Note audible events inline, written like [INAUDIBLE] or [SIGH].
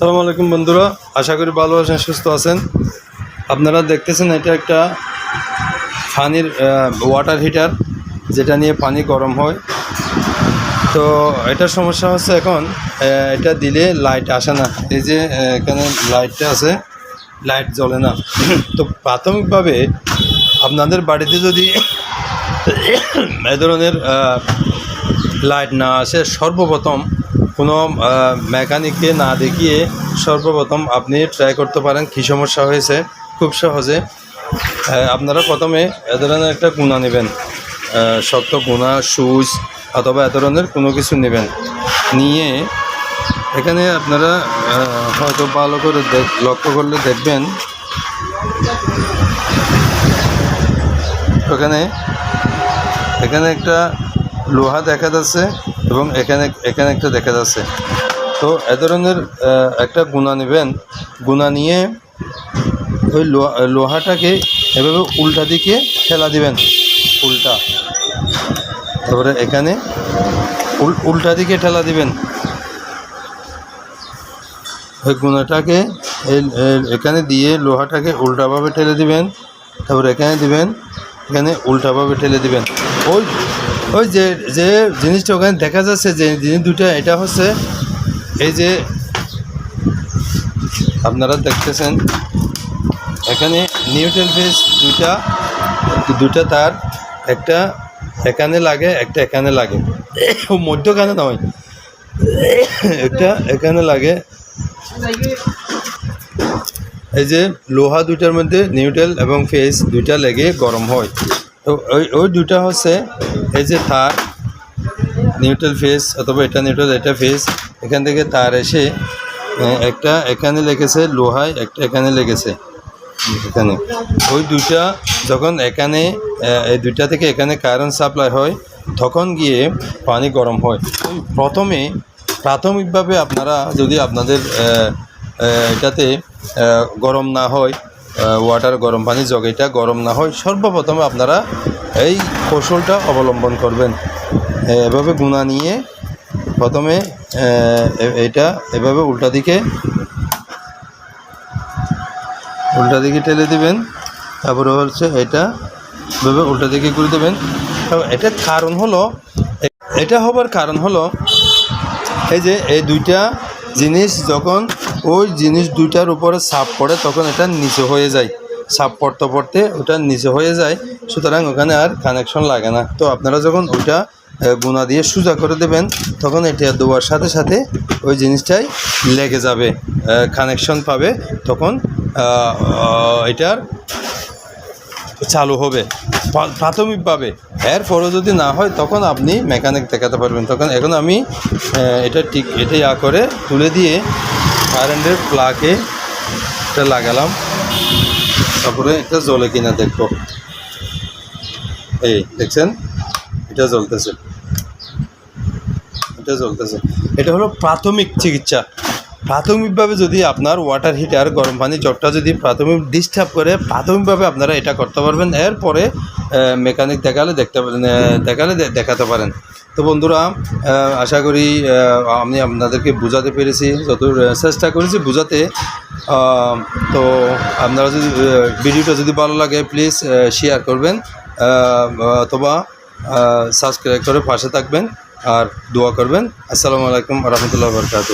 আসসালামু আলাইকুম বন্ধুরা, আশা করি ভালো আছেন, সুস্থ আছেন। আপনারা দেখতেছেন এটা একটা পানির ওয়াটার হিটার যেটা নিয়ে পানি গরম হয়। তো এটার সমস্যা হচ্ছে এখন এটা দিলে লাইট আসে না। এই যে এখানে লাইটটা আছে লাইট জ্বলে না। তো প্রাথমিকভাবে আপনাদের বাড়িতে যদি [COUGHS] এ ধরনের লাইট না আসে, সর্বপ্রথম কোনো মেকানিককে না দেখিয়ে সর্বপ্রথম আপনি ট্রাই করতে পারেন কী সমস্যা হয়েছে। খুব সহজে। আপনারা প্রথমে এ ধরনের একটা গুণা নেবেন। শক্ত গুণা সুইচ অথবা এ ধরনের কোনো কিছু নেবেন। নিয়ে এখানে আপনারা হয়তো ভালো করে লক্ষ্য করলে দেখবেন। ওখানে এখানে একটা লোহা দেখা যাচ্ছে এবং এখানে এখানে একটা দেখা যাচ্ছে। তো এ ধরনের একটা গুণা নেবেন। গুণা নিয়ে ওই লোহা, লোহাটাকে এভাবে উল্টা দিকে ঠেলা দিবেন। উল্টা। তারপরে এখানে উল- উল্টা দিকে ঠেলা দিবেন। ওই গুণাটাকে এখানে দিয়ে লোহাটাকে উল্টাভাবে ঠেলে দিবেন। তারপরে এখানে দিবেন এখানে উল্টাভাবে ঠেলে দিবেন। ওই ওই যে যে জিনিসটা ওখানে দেখা যাচ্ছে যে জিনিস দুটা এটা হচ্ছে এই যে আপনারা দেখতেছেন, এখানে নিউট্রাল ফেস দুইটা দুটা তার, একটা এখানে লাগে, একটা এখানে লাগে। মধ্যখানে নয়, একটা এখানে লাগে। এই যে লোহা দুইটার মধ্যে নিউট্রাল এবং ফেস দুইটা লেগে গরম হয়। তো ওই ওই দুইটা হচ্ছে এই যে তার নিউট্রাল ফেস অথবা এটা নিউট্রাল, এটা ফেস। এখান থেকে তার এসে একটা এখানে লেগেছে লোহায়, একটা এখানে লেগেছে এখানে। ওই দুইটা যখন এখানে এই দুইটা থেকে এখানে কারেন্ট সাপ্লাই হয়, তখন গিয়ে পানি গরম হয়। প্রথমে প্রাথমিকভাবে আপনারা যদি আপনাদের এটাতে গরম না হয় ওয়াটার গরম পানি জগ এটা, গরম না হয়, সর্বপ্রথমে আপনারা এই কৌশলটা অবলম্বন করবেন। এভাবে গুণা নিয়ে প্রথমে এটা এভাবে উল্টা দিকে উল্টা দিকে ঠেলে দিবেন। তারপরে হচ্ছে এটা এভাবে উল্টা দিকে করে দেবেন। এটার কারণ হলো এটা হবার কারণ হলো, এই যে এই দুইটা জিনিস যখন ওই জিনিস দুইটার উপরে চাপ পড়ে, তখন এটা নিচে হয়ে যায়। চাপ পড়তে পড়তে ওটা নিচে হয়ে যায়, সুতরাং ওখানে আর কানেকশন লাগে না। তো আপনারা যখন ওইটা গুণা দিয়ে সোজা করে দেবেন, তখন এটা দেওয়ার সাথে সাথে ওই জিনিসটাই লেগে যাবে কানেকশন পাবে, তখন এটার চালু হবে, প্রা- প্রাথমিকভাবে এরপরও যদি না হয়, তখন আপনি মেকানিক দেখাতে পারবেন। তখন এখন আমি এটা ঠিক, এটা ইয়া করে তুলে দিয়ে কারেন্টের প্লাগে এটা লাগালাম। তারপরে এটা জ্বলে কিনা দেখব। এই দেখছেন, এটা জ্বলতেছে। এটা জ্বলতেছে। এটা হলো প্রাথমিক চিকিৎসা। প্রাথমিকভাবে যদি আপনার ওয়াটার হিটার গরম পানি জগটা যদি প্রাথমিক ডিস্টার্ব করে, প্রাথমিকভাবে আপনারা এটা করতে পারবেন। এরপরে মেকানিক দেখালে দেখতে পারেন দেখালে দেখাতে পারেন। তো বন্ধুরা আশা করি আমি আপনাদেরকে বোঝাতে পেরেছি যত চেষ্টা করেছি বোঝাতে। তো আপনারা যদি ভিডিওটা যদি ভালো লাগে প্লিজ শেয়ার করবেন অথবা সাবস্ক্রাইব করে পাশে থাকবেন, আর দোয়া করবেন। আসসালামু আলাইকুম রহমতুল্লাহ বরকাত